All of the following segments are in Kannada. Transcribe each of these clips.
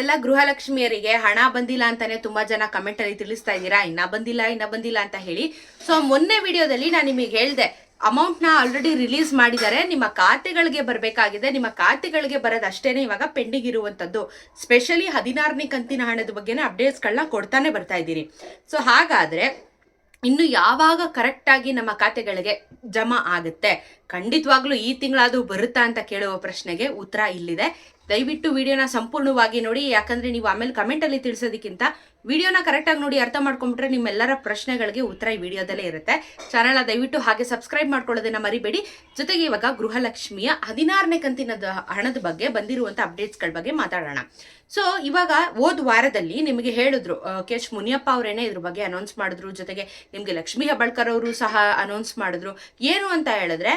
ಎಲ್ಲ ಗೃಹಲಕ್ಷ್ಮಿಯರಿಗೆ ಹಣ ಬಂದಿಲ್ಲ ಅಂತಾನೆ ತುಂಬಾ ಜನ ಕಮೆಂಟ್ ಅಲ್ಲಿ ತಿಳಿಸ್ತಾ ಇದ್ದೀರಾ? ಇನ್ನ ಬಂದಿಲ್ಲ ಇನ್ನ ಬಂದಿಲ್ಲ ಅಂತ ಹೇಳಿ. ಸೊ ಮೊನ್ನೆ ವಿಡಿಯೋದಲ್ಲಿ ನಾನು ನಿಮಗೆ ಹೇಳಿದೆ ಅಮೌಂಟ್ನ ಆಲ್ರೆಡಿ ರಿಲೀಸ್ ಮಾಡಿದ್ದಾರೆ. ನಿಮ್ಮ ಖಾತೆಗಳಿಗೆ ಬರಬೇಕಾಗಿದೆ. ನಿಮ್ಮ ಖಾತೆಗಳಿಗೆ ಬರೋದಷ್ಟೇನೆ ಇವಾಗ ಪೆಂಡಿಂಗ್ ಇರುವಂತದ್ದು. ಸ್ಪೆಷಲಿ ಹದಿನಾರನೇ ಕಂತಿನ ಹಣದ ಬಗ್ಗೆನೇ ಅಪ್ಡೇಟ್ಸ್ಗಳನ್ನ ಕೊಡ್ತಾನೆ ಬರ್ತಾ ಇದ್ದೀರಿ ಸೊ ಹಾಗಾದ್ರೆ ಇನ್ನು ಯಾವಾಗ ಕರೆಕ್ಟಾಗಿ ನಮ್ಮ ಖಾತೆಗಳಿಗೆ ಜಮಾ ಆಗುತ್ತೆ? ಖಂಡಿತವಾಗ್ಲೂ ಈ ತಿಂಗಳಾದ್ರೂ ಬರುತ್ತಾ ಅಂತ ಕೇಳುವ ಪ್ರಶ್ನೆಗೆ ಉತ್ತರ ಇಲ್ಲಿದೆ. ದಯವಿಟ್ಟು ವಿಡಿಯೋನ ಸಂಪೂರ್ಣವಾಗಿ ನೋಡಿ, ಯಾಕಂದ್ರೆ ನೀವು ಆಮೇಲೆ ಕಮೆಂಟಲ್ಲಿ ತಿಳಿಸೋದಕ್ಕಿಂತ ವಿಡಿಯೋನ ಕರೆಕ್ಟಾಗಿ ನೋಡಿ ಅರ್ಥ ಮಾಡ್ಕೊಂಬಿಟ್ರೆ ನಿಮ್ಮೆಲ್ಲರ ಪ್ರಶ್ನೆಗಳಿಗೆ ಉತ್ತರ ಈ ವಿಡಿಯೋದಲ್ಲೇ ಇರುತ್ತೆ. ಚಾನಲ್ನ ದಯವಿಟ್ಟು ಹಾಗೆ ಸಬ್ಸ್ಕ್ರೈಬ್ ಮಾಡ್ಕೊಳ್ಳೋದನ್ನ ಮರಿಬೇಡಿ. ಜೊತೆಗೆ ಇವಾಗ ಗೃಹಲಕ್ಷ್ಮಿಯ ಹದಿನಾರನೇ ಕಂತಿನ ಹಣದ ಬಗ್ಗೆ ಬಂದಿರುವಂತ ಅಪ್ಡೇಟ್ಸ್ಗಳ ಬಗ್ಗೆ ಮಾತಾಡೋಣ. ಸೊ ಇವಾಗ ಹೋದ್ ವಾರದಲ್ಲಿ ನಿಮಗೆ ಹೇಳಿದ್ರು ಕೆ ಎಚ್ ಮುನಿಯಪ್ಪ ಅವರೇನೆ ಇದ್ರ ಬಗ್ಗೆ ಅನೌನ್ಸ್ ಮಾಡಿದ್ರು. ಜೊತೆಗೆ ನಿಮಗೆ ಲಕ್ಷ್ಮೀ ಹೆಬ್ಬಾಳ್ಕರ್ ಅವರು ಸಹ ಅನೌನ್ಸ್ ಮಾಡಿದ್ರು. ಏನು ಅಂತ ಹೇಳಿದ್ರೆ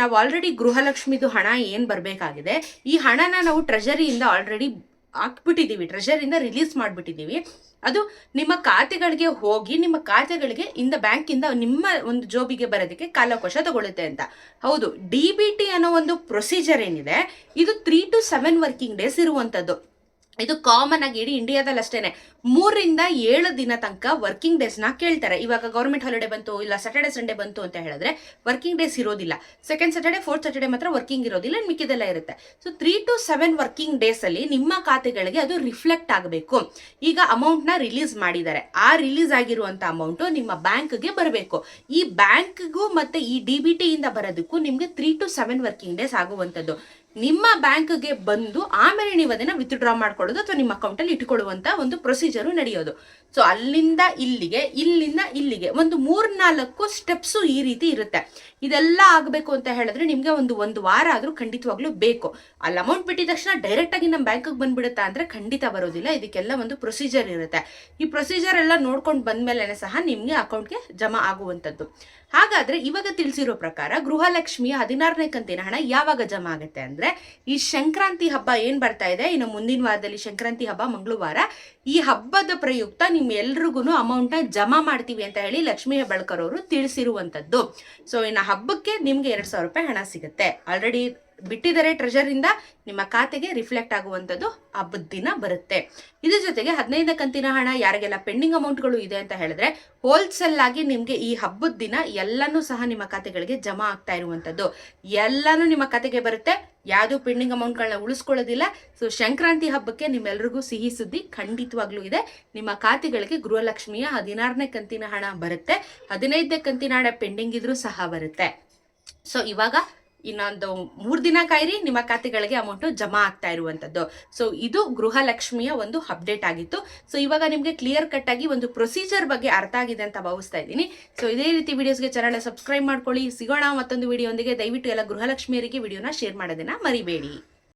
ನಾವು ಆಲ್ರೆಡಿ ಗೃಹಲಕ್ಷ್ಮಿದು ಹಣ ಏನು ಬರಬೇಕಾಗಿದೆ, ಈ ಹಣನ ನಾವು ಟ್ರೆಜರಿಯಿಂದ ಆಲ್ರೆಡಿ ಹಾಕ್ಬಿಟ್ಟಿದ್ದೀವಿ. ಟ್ರೆಜರಿಯಿಂದ ರಿಲೀಸ್ ಮಾಡಿಬಿಟ್ಟಿದ್ದೀವಿ. ಅದು ನಿಮ್ಮ ಖಾತೆಗಳಿಗೆ ಹೋಗಿ, ನಿಮ್ಮ ಖಾತೆಗಳಿಗೆ ಇಂದ ಬ್ಯಾಂಕಿಂದ ನಿಮ್ಮ ಒಂದು ಜೋಬಿಗೆ ಬರೋದಕ್ಕೆ ಕಾಲಾವಕಾಶ ತಗೊಳುತ್ತೆ ಅಂತ. ಹೌದು ಡಿ ಬಿ ಟಿ ಅನ್ನೋ ಒಂದು ಪ್ರೊಸೀಜರ್ ಏನಿದೆ, ಇದು three to seven working days ಇರುವಂಥದ್ದು ಇದು ಕಾಮನ್ ಆಗಿ ಇಡೀ ಇಂಡಿಯಾದಲ್ಲಿ ಅಷ್ಟೇನೆ. ಮೂರರಿಂದ ಏಳು ದಿನ ತನಕ ವರ್ಕಿಂಗ್ ಡೇಸ್ನ ಕೇಳ್ತಾರೆ. ಇವಾಗ ಗೌರ್ಮೆಂಟ್ ಹಾಲಿಡೇ ಬಂತು, ಇಲ್ಲ ಸ್ಯಾಟರ್ಡೆ ಸಂಡೇ ಬಂತು ಅಂತ ಹೇಳಿದ್ರೆ ವರ್ಕಿಂಗ್ ಡೇಸ್ ಇರೋದಿಲ್ಲ. ಸೆಕೆಂಡ್ ಸ್ಯಾಟರ್ಡೆ ಫೋರ್ತ್ ಸಾಟರ್ಡೆ ಮಾತ್ರ ವರ್ಕಿಂಗ್ ಇರೋದಿಲ್ಲ ಮಿಕ್ಕಿದೆಲ್ಲ ಇರುತ್ತೆ. So three to seven working days ಅಲ್ಲಿ ನಿಮ್ಮ ಖಾತೆಗಳಿಗೆ ಅದು ರಿಫ್ಲೆಕ್ಟ್ ಆಗಬೇಕು. ಈಗ ಅಮೌಂಟ್ನ ರಿಲೀಸ್ ಮಾಡಿದ್ದಾರೆ. ಆ ರಿಲೀಸ್ ಆಗಿರುವಂತ ಅಮೌಂಟ್ ನಿಮ್ಮ ಬ್ಯಾಂಕ್ಗೆ ಬರಬೇಕು. ಈ ಬ್ಯಾಂಕ್ಗೂ ಮತ್ತೆ ಈ ಡಿ ಬಿ ಟಿಯಿಂದ ಬರೋದಕ್ಕೂ ನಿಮಗೆ three to seven working days ಆಗುವಂಥದ್ದು. ನಿಮ್ಮ ಬ್ಯಾಂಕ್ಗೆ ಬಂದು ಆಮೇಲೆ ನೀವು ಅದನ್ನು ವಿತ್ಡ್ರಾ ಮಾಡ್ಕೊಳ್ಳೋದು ಅಥವಾ ನಿಮ್ಮ ಅಕೌಂಟಲ್ಲಿ ಇಟ್ಕೊಳ್ಳುವಂಥ ಒಂದು ಪ್ರೊಸೀಜರು ನಡೆಯೋದು. ಸೊ ಅಲ್ಲಿಂದ ಇಲ್ಲಿಗೆ, ಇಲ್ಲಿಂದ ಇಲ್ಲಿಗೆ ಒಂದು ಮೂರ್ನಾಲ್ಕು ಸ್ಟೆಪ್ಸು ಈ ರೀತಿ ಇರುತ್ತೆ. ಇದೆಲ್ಲ ಆಗಬೇಕು ಅಂತ ಹೇಳಿದ್ರೆ ನಿಮಗೆ ಒಂದು ಒಂದು ವಾರ ಆದರೂ ಖಂಡಿತವಾಗ್ಲೂ ಬೇಕು. ಅಲ್ಲಿ ಅಮೌಂಟ್ ಬಿಟ್ಟಿದ ತಕ್ಷಣ ಡೈರೆಕ್ಟಾಗಿ ನಮ್ಮ ಬ್ಯಾಂಕಿಗೆ ಬಂದ್ಬಿಡುತ್ತಾ ಅಂದರೆ ಖಂಡಿತ ಬರೋದಿಲ್ಲ. ಇದಕ್ಕೆಲ್ಲ ಒಂದು ಪ್ರೊಸೀಜರ್ ಇರುತ್ತೆ. ಈ ಪ್ರೊಸೀಜರ್ ಎಲ್ಲ ನೋಡ್ಕೊಂಡು ಬಂದ್ಮೇಲೆ ಸಹ ನಿಮಗೆ ಅಕೌಂಟ್ಗೆ ಜಮಾ ಆಗುವಂಥದ್ದು. ಹಾಗಾದರೆ ಇವಾಗ ತಿಳಿಸಿರೋ ಪ್ರಕಾರ ಗೃಹಲಕ್ಷ್ಮಿಯ ಹದಿನಾರನೇ ಕಂತಿನ ಹಣ ಯಾವಾಗ ಜಮಾ ಆಗುತ್ತೆ ಅಂದ್ರೆ ಈ ಸಂಕ್ರಾಂತಿ ಹಬ್ಬ ಏನ್ ಬರ್ತಾ ಇದೆ? ಇನ್ನು ಮುಂದಿನ ವಾರದಲ್ಲಿ ಸಂಕ್ರಾಂತಿ ಹಬ್ಬ ಮಂಗಳವಾರ. ಈ ಹಬ್ಬದ ಪ್ರಯುಕ್ತ ನಿಮ್ ಎಲ್ರಿಗೂ ಅಮೌಂಟ್ನ ಜಮಾ ಮಾಡ್ತೀವಿ ಅಂತ ಹೇಳಿ ಲಕ್ಷ್ಮೀ ಹೆಬ್ಬಾಳ್ಕರ್ ಅವರು ತಿಳಿಸಿರುವಂತದ್ದು. ಸೊ ಇನ್ನು ಹಬ್ಬಕ್ಕೆ ನಿಮ್ಗೆ ಎರಡ್ ಸಾವಿರ ರೂಪಾಯಿ ಹಣ ಸಿಗುತ್ತೆ. ಆಲ್ರೆಡಿ ಬಿಟ್ಟಿದ್ದಾರೆ ಟ್ರೆಜರಿಂದ ನಿಮ್ಮ ಖಾತೆಗೆ ರಿಫ್ಲೆಕ್ಟ್ ಆಗುವಂಥದ್ದು ಹಬ್ಬದ ದಿನ ಬರುತ್ತೆ. ಇದ್ರ ಜೊತೆಗೆ ಹದಿನೈದು ಕಂತಿನ ಹಣ ಯಾರಿಗೆಲ್ಲ ಪೆಂಡಿಂಗ್ ಅಮೌಂಟ್ಗಳು ಇದೆ ಅಂತ ಹೇಳಿದ್ರೆ ಹೋಲ್ಸೇಲ್ ಆಗಿ ನಿಮ್ಗೆ ಈ ಹಬ್ಬದ ದಿನ ಎಲ್ಲನೂ ಸಹ ನಿಮ್ಮ ಖಾತೆಗಳಿಗೆ ಜಮಾ ಆಗ್ತಾ ಇರುವಂಥದ್ದು ಎಲ್ಲನೂ ನಿಮ್ಮ ಖಾತೆಗೆ ಬರುತ್ತೆ. ಯಾವುದು ಪೆಂಡಿಂಗ್ ಅಮೌಂಟ್ಗಳನ್ನ ಉಳಿಸ್ಕೊಳ್ಳೋದಿಲ್ಲ. ಸೊ ಸಂಕ್ರಾಂತಿ ಹಬ್ಬಕ್ಕೆ ನಿಮ್ಮೆಲ್ಲರಿಗೂ ಸಿಹಿ ಸುದ್ದಿ ಖಂಡಿತವಾಗ್ಲೂ ಇದೆ. ನಿಮ್ಮ ಖಾತೆಗಳಿಗೆ ಗೃಹಲಕ್ಷ್ಮಿಯ ಹದಿನಾರನೇ ಕಂತಿನ ಹಣ ಬರುತ್ತೆ. ಹದಿನೈದನೇ ಕಂತಿನ ಹಣ ಪೆಂಡಿಂಗ್ ಇದ್ರೂ ಸಹ ಬರುತ್ತೆ. ಸೊ ಇವಾಗ ಇನ್ನೊಂದು ಮೂರು ದಿನ ಕಾಯಿರಿ, ನಿಮ್ಮ ಖಾತೆಗಳಿಗೆ ಅಮೌಂಟ್ ಜಮಾ ಆಗ್ತಾ ಇರುವಂತದ್ದು. ಸೊ ಇದು ಗೃಹಲಕ್ಷ್ಮಿಯ ಒಂದು ಅಪ್ಡೇಟ್ ಆಗಿತ್ತು. ಸೊ ಇವಾಗ ನಿಮಗೆ ಕ್ಲಿಯರ್ ಕಟ್ ಆಗಿ ಒಂದು ಪ್ರೊಸೀಜರ್ ಬಗ್ಗೆ ಅರ್ಥ ಆಗಿದೆ ಅಂತ ಭಾವಿಸ್ತಾ ಇದ್ದೀನಿ. ಸೊ ಇದೇ ರೀತಿ ವಿಡಿಯೋಸ್ಗೆ ಚಾನಲ್ ಸಬ್ಸ್ಕ್ರೈಬ್ ಮಾಡ್ಕೊಳ್ಳಿ. ಸಿಗೋಣ ಮತ್ತೊಂದು ವಿಡಿಯೋ ದಯವಿಟ್ಟು ಎಲ್ಲ ಗೃಹಲಕ್ಷ್ಮಿಯರಿಗೆ ವಿಡಿಯೋನ ಶೇರ್ ಮಾಡೋದನ್ನ ಮರಿಬೇಡಿ.